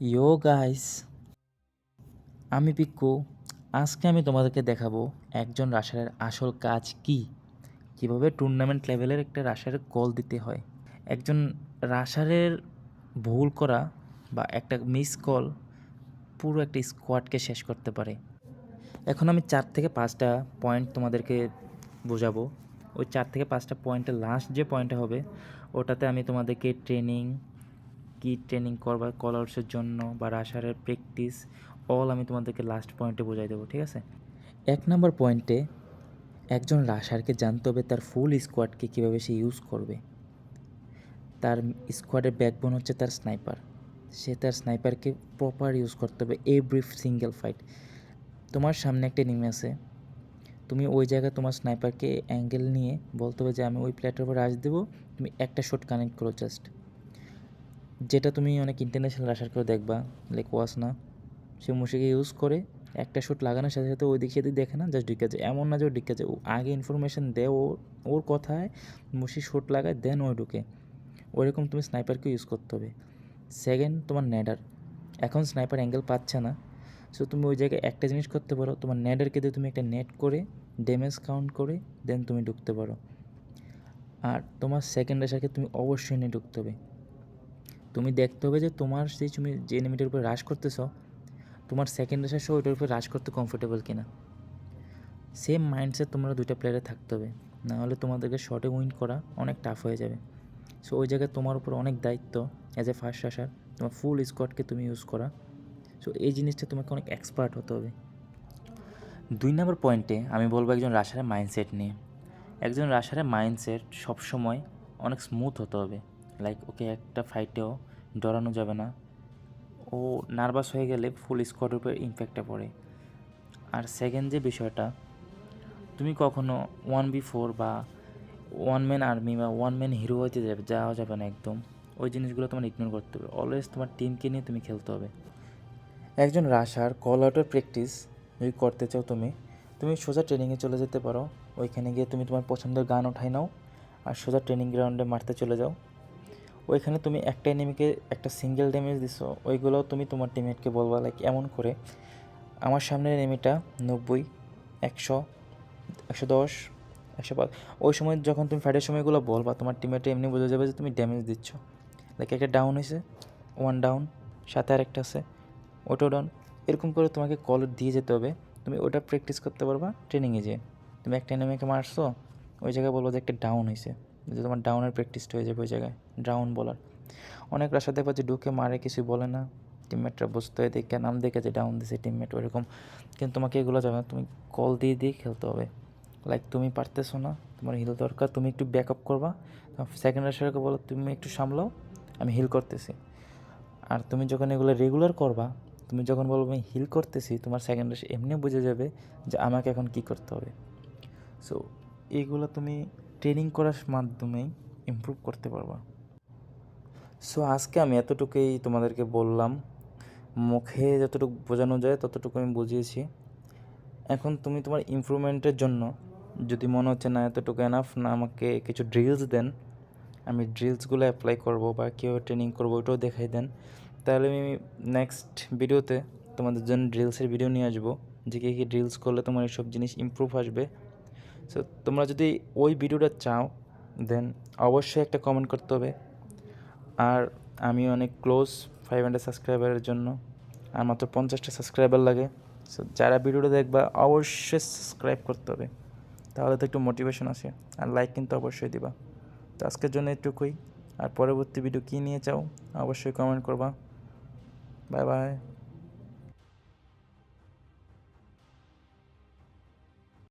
ইয়ো guys আমি পিক্কু আজকে আমি তোমাদেরকে দেখাবো একজন রাশারের আসল কাজ কি? কীভাবে টুর্নামেন্ট লেভেলের একটা রাশারের কল দিতে হয়? একজন রাশারের ভুল করা বা একটা মিস কল পুরো একটা স্কোয়াডকে শেষ করতে পারে। এখন আমি চার থেকে পাঁচটা পয়েন্ট তোমাদেরকে বোঝাবো। ওই চার থেকে পাঁচটা পয়েন্টের লাস্ট যে পয়েন্টটা হবে, ওটাতে আমি তোমাদেরকে ট্রেনিং কি ট্রেনিং করবা কলার্সের জন্য বা রাশারের প্র্যাকটিস অল আমি তোমাদেরকে লাস্ট পয়েন্টে বোঝাই দেবো, ঠিক আছে? এক নম্বর পয়েন্টে একজন রাশারকে জানতে হবে তার ফুল স্কোয়াডকে কীভাবে সে ইউজ করবে। তার স্কোয়াডের ব্যাকবোন হচ্ছে তার স্নাইপার সে তার স্নাইপারকে প্রপার ইউজ করতে হবে এভরি সিঙ্গেল ফাইট তোমার সামনে একটা এনিমি আছে। তুমি ওই জায়গায় তোমার স্নাইপারকে অ্যাঙ্গেল নিয়ে বলতে হবে যে, আমি ওই প্লেটের উপর রাশ দেবো, তুমি একটা শট কানেক্ট করো জাস্ট যেটা তুমি অনেক ইন্টারন্যাশনাল রাশার করে দেখবা লাইক ওয়াস না। সে মুশিকে ইউজ করে একটা শুট লাগানোর সাথে সাথে ওই দিক সেদিক দেখে না জাস্ট ঢুকে যায়। এমন না যে ও ঢুকে যায়, ও আগে ইনফরমেশন দেয়, ও, ওর কথায় মুশি শুট লাগায় দেন ও ঢুকে। ওইরকম তুমি স্নাইপারকে ইউজ করতে হবে। সেকেন্ড তোমার নেডার এখন স্নাইপার অ্যাঙ্গেল পাচ্ছে না। সো তুমি ওই জায়গায় একটা জিনিস করতে পারো, তোমার নেডারকে দিয়ে তুমি একটা নেট করে ড্যামেজ কাউন্ট করে দেন তুমি ঢুকতে পারো। আর তোমার সেকেন্ড রেশাকে তুমি অবশ্যই নিয়ে ঢুকতে হবে। তুমি দেখতে হবে যে তোমার সেই তুমি যে এনিমিটার উপরে রাশ করতেছ, তোমার সেকেন্ড রেশার সহ ওইটার উপরে রাশ করতে কমফোর্টেবল কিনা। সেম মাইন্ডসেট তোমরা দুইটা প্লেয়ারে থাকতে হবে। না হলে তোমাদেরকে শর্টে উইন করা অনেক টাফ হয়ে যাবে। সো ওই জায়গায় তোমার উপর অনেক দায়িত্ব অ্যাজ এ ফার্স্ট রাশার তোমার ফুল স্কোয়াডকে তুমি ইউজ করা। সো এই জিনিসটা তোমাকে অনেক এক্সপার্ট হতে হবে। দুই নম্বর পয়েন্টে আমি বলব একজন রাশারের মাইন্ডসেট নিয়ে। একজন রাশারের মাইন্ডসেট সবসময় অনেক স্মুথ হতে হবে। লাইক ওকে একটা ফাইটেও ডরানো যাবে না। ও নার্ভাস হয়ে গেলে ফুল স্কোয়াডের উপর ইম্প্যাক্টটা পড়ে। আর সেকেন্ড যে বিষয়টা, তুমি কখনো ওয়ান বি ফোর বা ওয়ান ম্যান আর্মি বা ওয়ান ম্যান হিরো হইতে যাবে, যাওয়া যাবে না একদম। ওই জিনিসগুলো তোমার ইগনোর করতে হবে। অলওয়েজ তোমার টিমকে নিয়ে তুমি খেলতে হবে। একজন রাশার কল আউটের প্র্যাকটিস যদি করতে চাও তুমি তুমি সোজা ট্রেনিংয়ে চলে যেতে পারো। ওইখানে গিয়ে তুমি তোমার পছন্দের গান ওঠাই নাও আর সোজা ট্রেনিং গ্রাউন্ডে মারতে চলে যাও। ওইখানে তুমি একটা এনিমিকে একটা সিঙ্গেল ড্যামেজ দিছো, ওইগুলোও তুমি তোমার টিমমেটকে বলবা লাইক এমন করে। আমার সামনের এনিমিটা নব্বই, একশো একশো দশ, একশো পাঁচ। ওই সময় যখন তুমি ফাইটের সময়গুলো বলবা, তোমার টিমমেটে এমনি বোঝা যাবে যে তুমি ড্যামেজ দিচ্ছ। লাইক একটা ডাউন হয়েছে ওয়ান ডাউন সাথে আরেকটা আছে ওটো ডাউন এরকম করে তোমাকে কল দিয়ে যেতে হবে। তুমি ওটা প্র্যাকটিস করতে পারবা ট্রেনিংয়ে যেয়ে। তুমি একটা এনিমিকে মারছো, ওই জায়গায় বলব যে একটা ডাউন হয়েছে যে তোমার ডাউনের প্র্যাকটিসটা হয়ে যাবে ওই জায়গায়। ডাউন বলার। অনেক রাশা দেখবা যে ঢুকে মারে কিছু বলে না। টিমমেটরা বুঝতে হয়, দেখে, নাম দেখে যে ডাউন দিছে টিমমেট ওরকম কিন্তু তোমাকে এগুলো যাবে না তুমি কল দিয়ে দিয়ে খেলতে হবে। লাইক তুমি পারতেছো না, তোমার হিল দরকার, তুমি একটু ব্যাক আপ করবা সেকেন্ড রাশারকে বলো, তুমি একটু সামলাও, আমি হিল করতেছি। আর তুমি যখন এগুলো রেগুলার করবা, তুমি যখন বলব আমি হিল করতেছি, তোমার সেকেন্ড রাশ এমনি বুঝে যাবে যে আমাকে এখন কি করতে হবে। সো এইগুলো তুমি ট্রেনিং করার মাধ্যমেই ইমপ্রুভ করতে পারবা। সো আজকে আমি এতটুকুই তোমাদেরকে বললাম। মুখে যতটুকু বোঝানো যায় ততটুকু আমি বুঝিয়েছি। এখন তুমি তোমার ইমপ্রুভমেন্টের জন্য যদি মনে হচ্ছে, না, এতটুকু এনাফ না, আমাকে কিছু ড্রিলস দেন, আমি ড্রিলসগুলো অ্যাপ্লাই করব বা কীভাবে ট্রেনিং করব ওইটাও দেখাই দেন, তাহলে আমি নেক্সট ভিডিওতে তোমাদের জন্য ড্রিলসের ভিডিও নিয়ে আসব। যে কী কী ড্রিলস করলে তোমার এইসব জিনিস ইমপ্রুভ আসবে সো তোমরা যদি ওই ভিডিওটা চাও দেন অবশ্যই একটা কমেন্ট করতে হবে। আর আমি অনেক ক্লোজ ফাইভ হান্ড্রেড সাবস্ক্রাইবারের জন্য, আর মাত্র পঞ্চাশটা সাবস্ক্রাইবার লাগে। সো যারা ভিডিওটা দেখবা, অবশ্যই সাবস্ক্রাইব করতে হবে। তাহলে তো একটু মোটিভেশন আসে, আর লাইক কিন্তু অবশ্যই দিবা। তো আজকের জন্য এটুকুই। আর পরবর্তী ভিডিও কী নিয়ে চাও, অবশ্যই কমেন্ট করবা। Bye bye